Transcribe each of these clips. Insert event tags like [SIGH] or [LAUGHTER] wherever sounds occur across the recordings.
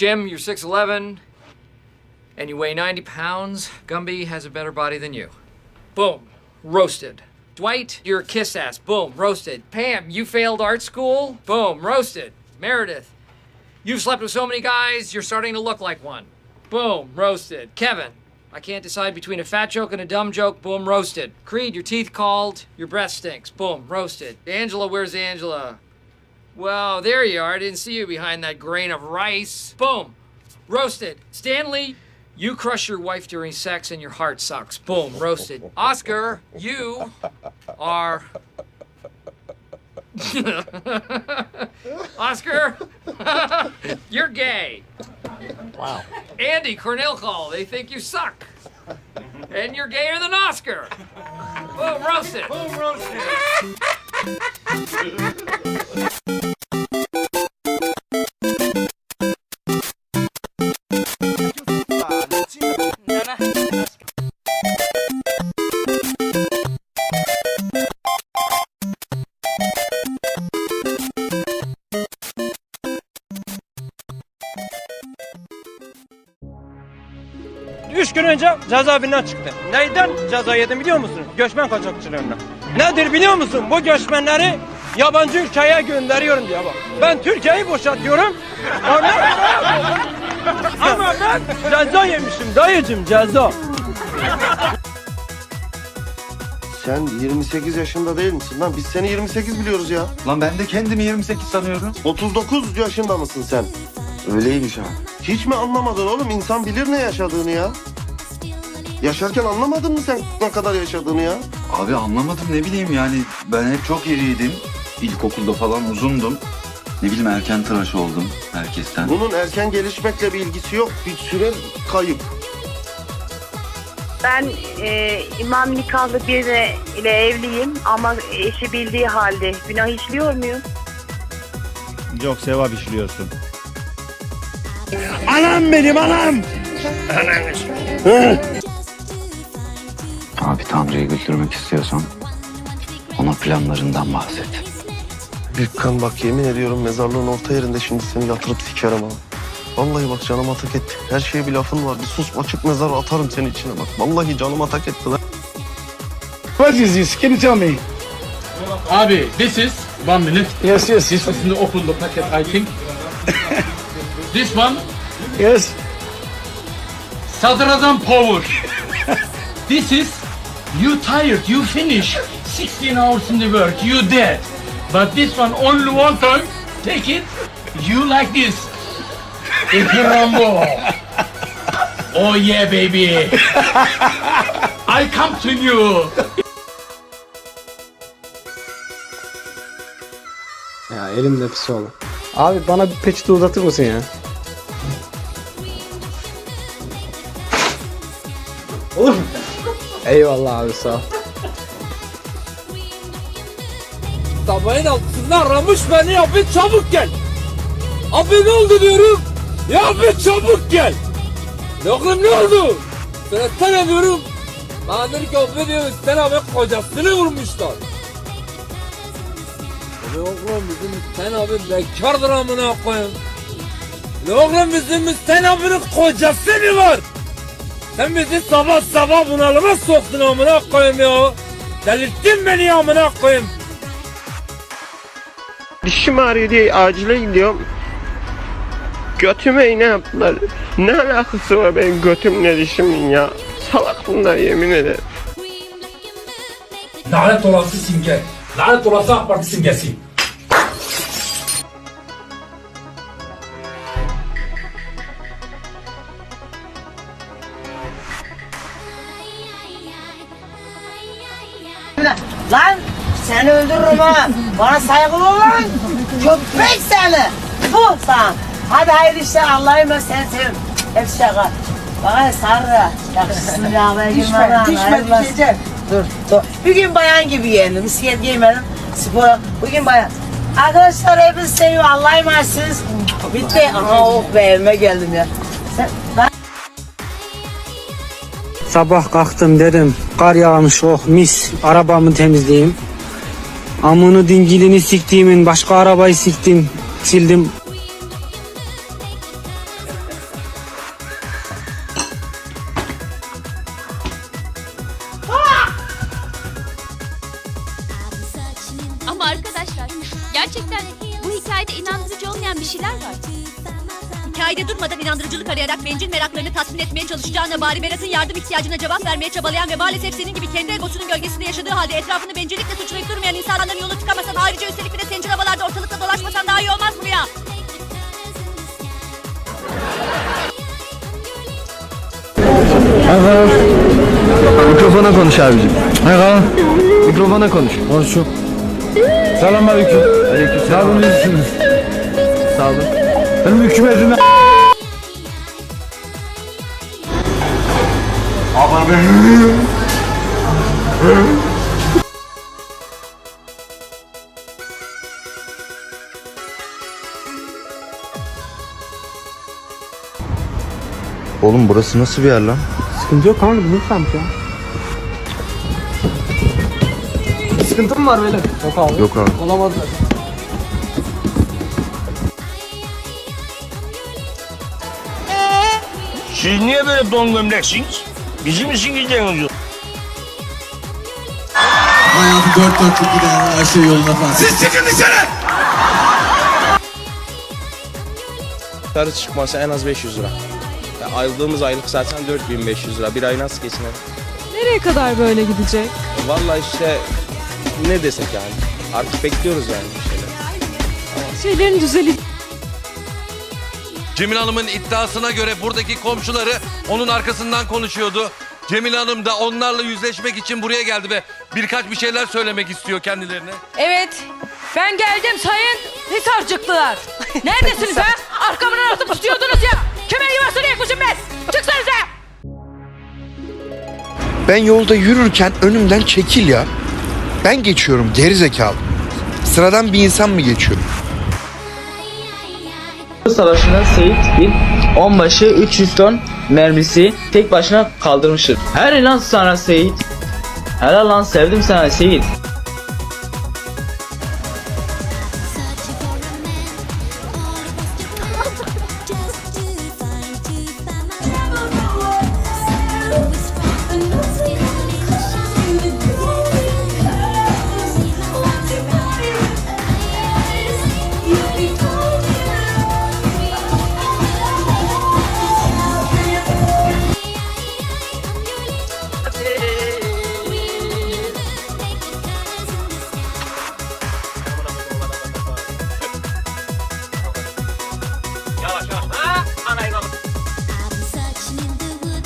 Jim, you're 6'11 and you weigh 90 pounds. Gumby has a better body than you. Boom. Roasted. Dwight, you're a kiss ass. Boom. Roasted. Pam, you failed art school. Boom. Roasted. Meredith, you've slept with so many guys, you're starting to look like one. Boom. Roasted. Kevin, I can't decide between a fat joke and a dumb joke. Boom. Roasted. Creed, your teeth called. Your breath stinks. Boom. Roasted. Angela, where's Angela? Well, there you are. I didn't see you behind that grain of rice. Boom. Roasted. Stanley, you crush your wife during sex and your heart sucks. Boom. Roasted. Oscar, you are. [LAUGHS] Oscar, [LAUGHS] you're gay. Wow. Andy, Cornell call. They think you suck. And you're gayer than Oscar. Boom. Roasted. Boom. Roasted. [LAUGHS] cezaevinden çıktı. Neyden ceza yedim biliyor musun? Göçmen kaçakçılığından. Nedir biliyor musun? Bu göçmenleri yabancı ülkeye gönderiyorum diye bak. Ben Türkiye'yi boşaltıyorum. Sonra- Ama ben ceza yemişim dayıcım ceza. Sen 28 yaşında değil misin lan? Biz seni 28 biliyoruz ya. Lan ben de kendimi 28 sanıyorum. 39 yaşında mısın sen? Öyleymiş ha. Hiç mi anlamadın oğlum? İnsan bilir ne yaşadığını ya. Yaşarken anlamadın mı sen ne kadar yaşadığını ya? Abi anlamadım ne bileyim yani ben hep çok iriydim. İlkokulda falan uzundum. Ne bileyim erken tıraş oldum herkesten. Bunun erken gelişmekle bir ilgisi yok. Bir süre kayıp. Ben e, imam nikahlı biri ile evliyim ama eşi bildiği halde günah işliyor muyum? Yok sevap işliyorsun. Abi Tanrı'yı güldürmek istiyorsan ona planlarından bahset. Gülkan bak yemin ediyorum mezarlığın orta yerinde şimdi seni yatırıp sikerim ha. Vallahi bak canıma tak etti. Her şeye bir lafın var. Bir sus açık mezar atarım senin içine bak. Vallahi canıma tak etti lan. What is this? Can you tell me? Abi, this is one minute. Yes, yes, This is the open the packet, I think. [LAUGHS] this one, yes. Sadradan power. [LAUGHS] this is you tired, you finish. 16 hours in the work, you dead. But this one only one time, take it, you like this. It's Rambo. [LAUGHS] oh yeah, baby. I come to you. Ya elimde pis oldu. Abi bana bir peçete uzatır mısın ya? Olur mu? Eyvallah abi sağ ol. Tabayın altından aramış beni abi çabuk gel. Abi ne oldu diyorum. Ya abi çabuk gel. Oğlum ne oldu? Söylesene diyorum. Bana dedi ki abi diyor sen abi kocasını vurmuşlar. Ne oğlum bizim sen abi bekardır amına koyayım. Ne oğlum bizim sen abinin kocası mı var? Sen bizi sabah sabah bunalıma soktun amına koyayım ya. Delirttin beni amına koyayım. Dişim ağrıyor diye acile gidiyorum. Götüme iğne yaptılar. Ne alakası var benim götümle dişimin ya? Salak bunlar yemin ederim. Lanet olası simge. Lanet olası AK Parti simgesi. Seni öldürürüm ha. Bana saygılı ol lan. Köpek seni. Bu sana. Hadi hayırlı işler Allah'a emanet seni seviyorum. Hep şaka. Bana sarı. Yakışsın bir havaya girme lan. Düşme düşeceğim. Dur dur. Bir gün bayan gibi giyindim. Bisiklet giymedim. Spora. Bugün bayan. Arkadaşlar hepinizi seviyorum. Allah'a emanetsiniz. Bitti. Aha oh be evime geldim ya. Sen, ben Sabah kalktım dedim kar yağmış oh mis arabamı temizleyeyim. Amını dingilini siktiğimin başka arabayı siktim sildim. Ama arkadaşlar gerçekten bu hikayede inandırıcı olmayan bir şeyler var. Hikayede durmadan inandırıcılık arayarak bencil meraklarını tasmin etmeye çalışacağına bari Berat'ın yardım ihtiyacına cevap vermeye çabalayan ve maalesef senin gibi kendi egosunun gölgesinde yaşadığı halde etrafını bencillikle suçlayıp durmayan insanların yolu tıkamasan ayrıca üstelik bir de sencil havalarda ortalıkta dolaşmasan daha iyi olmaz mı ya? Mikrofona konuş abicim. Ha Mikrofona konuş. Konuşuyor. Selam aleyküm. Aleyküm selam. Nasılsınız? Sağ olun. Benim hükümetime... Oğlum burası nasıl bir yer lan? Sıkıntı yok kanka bizim semt ya. Sıkıntı mı var böyle? Yok abi. Yok abi. Olamaz zaten. Siz niye böyle don gömleksiniz? Bizim için gideceğiniz yok. Hayatı dört dörtlük gider her şey yoluna falan. Siz Dışarı çıkması en az 500 lira. Ya aldığımız aylık zaten 4500 lira. Bir ay nasıl geçinelim? Nereye kadar böyle gidecek? Vallahi işte ne desek yani. Artık bekliyoruz yani bir şeyler. Şeylerin düzeli Cemil Hanım'ın iddiasına göre buradaki komşuları onun arkasından konuşuyordu. Cemil Hanım da onlarla yüzleşmek için buraya geldi ve birkaç bir şeyler söylemek istiyor kendilerine. Evet. Ben geldim sayın Hisarcıklılar. [LAUGHS] Neredesiniz ha? Arkamdan atıp tutuyordunuz ya. Kimin yuvasını yıkmışım ben? Çıksanıza. Ben yolda yürürken önümden çekil ya. Ben geçiyorum geri zekalı. Sıradan bir insan mı geçiyor? Savaşında Seyit bin onbaşı 300 ton mermisi tek başına kaldırmıştır. Her lan sana Seyit. Helal lan sevdim sana Seyit.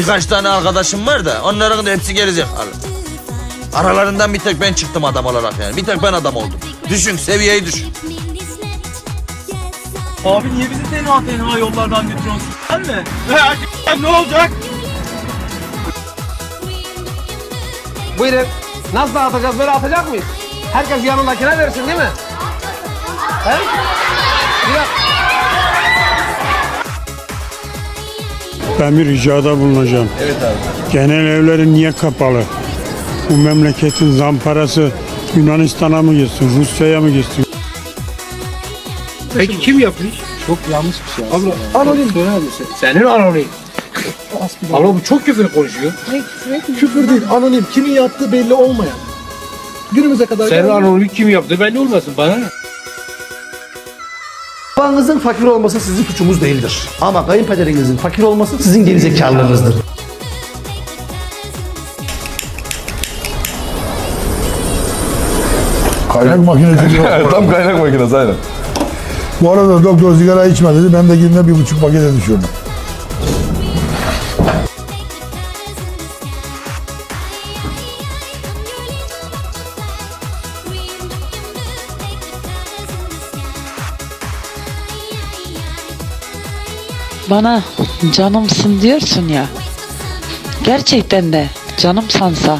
Birkaç tane arkadaşım var da onların da hepsi gerizekalı. Aralarından bir tek ben çıktım adam olarak yani. Bir tek ben adam oldum. Düşün seviyeyi düşün. Abi niye bizi tenha tenha yollardan götürüyorsun? Sen mi? ne olacak? Buyurun. Nasıl dağıtacağız? Böyle atacak mıyız? Herkes yanındakine versin değil mi? He? Ben bir ricada bulunacağım. Evet abi. Genel evleri niye kapalı? Bu memleketin zamparası Yunanistan'a mı gitsin, Rusya'ya mı gitsin? Peki kim yapmış? Çok yanlış bir şey. Abla anonim. Senin anonim. Abla bu çok küfür konuşuyor. Küfür değil, anonim. Kimin yaptığı belli olmayan. Günümüze kadar Senin anonim kim yaptı belli olmasın bana ne? Babanızın fakir olması sizin suçumuz değildir. Ama kayınpederinizin fakir olması sizin gerizekalılığınızdır. Kaynak makinesi yok. [LAUGHS] Tam kaynak makinesi aynen. Bu arada doktor sigara içme dedi. Ben de günde bir buçuk pakete düşürdüm. Bana canımsın diyorsun ya. Gerçekten de canım sansa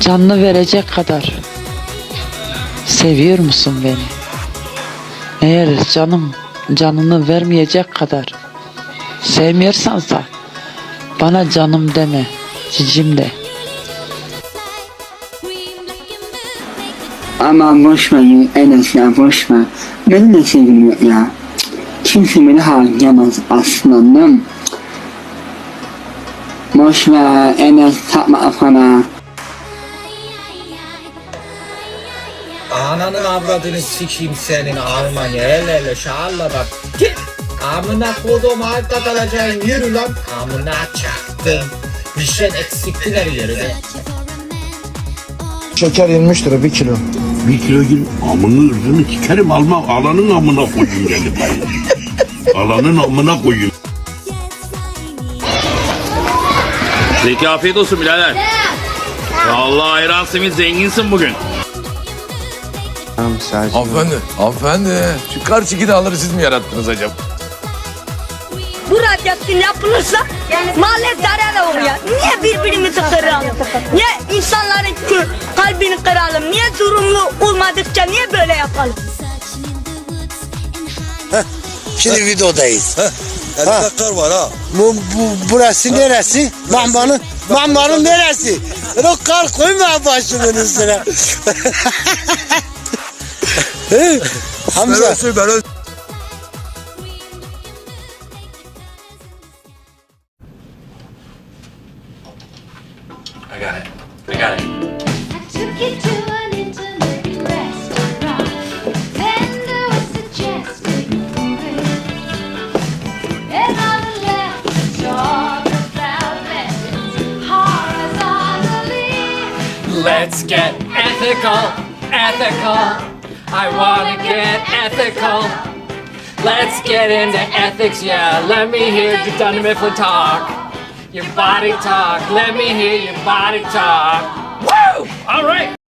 canını verecek kadar seviyor musun beni? Eğer canım canını vermeyecek kadar sevmiyorsansa bana canım deme, cicim de. Aman boş ver Enes ya boş ver. Benim de sevgilim yok ya. Kimse beni harcayamaz aslanım. Boş ver Enes takma kafana. Ananın avradını sikeyim senin Almanya. Hele hele şalla bak. Git. Amına kodum hayatta kalacaksın. Yürü lan. Amına çaktım. Bir şey eksiktiler yürüdü. Şeker 23 lira 1 kilo. Bir kilo gül amının ırzını sikerim alma alanın amına koyayım gelip Alanın amına koyayım. Zeki afiyet olsun birader. Ya Allah hayran Semih zenginsin bugün. Hanımefendi, hanımefendi. Şu karşı dağları siz mi yarattınız acaba? Bu radyasyon yapılırsa mahalle zarar oluyor. Niye birbirimizi kıralım? Niye insanların kalbini kıralım? Niye durumlu olmadıkça niye böyle yapalım? Şimdi videodayız. Ha. var ha. Bu, bu, burası neresi? Mambanın, mambanın neresi? O kar koyma başımın üstüne. [LAUGHS] Hamza. I Let's get ethical, ethical. I wanna get ethical. Let's get into ethics, yeah. Let me hear your Dunder Mifflin talk. Your body talk. Let me hear your body talk. Woo! All right.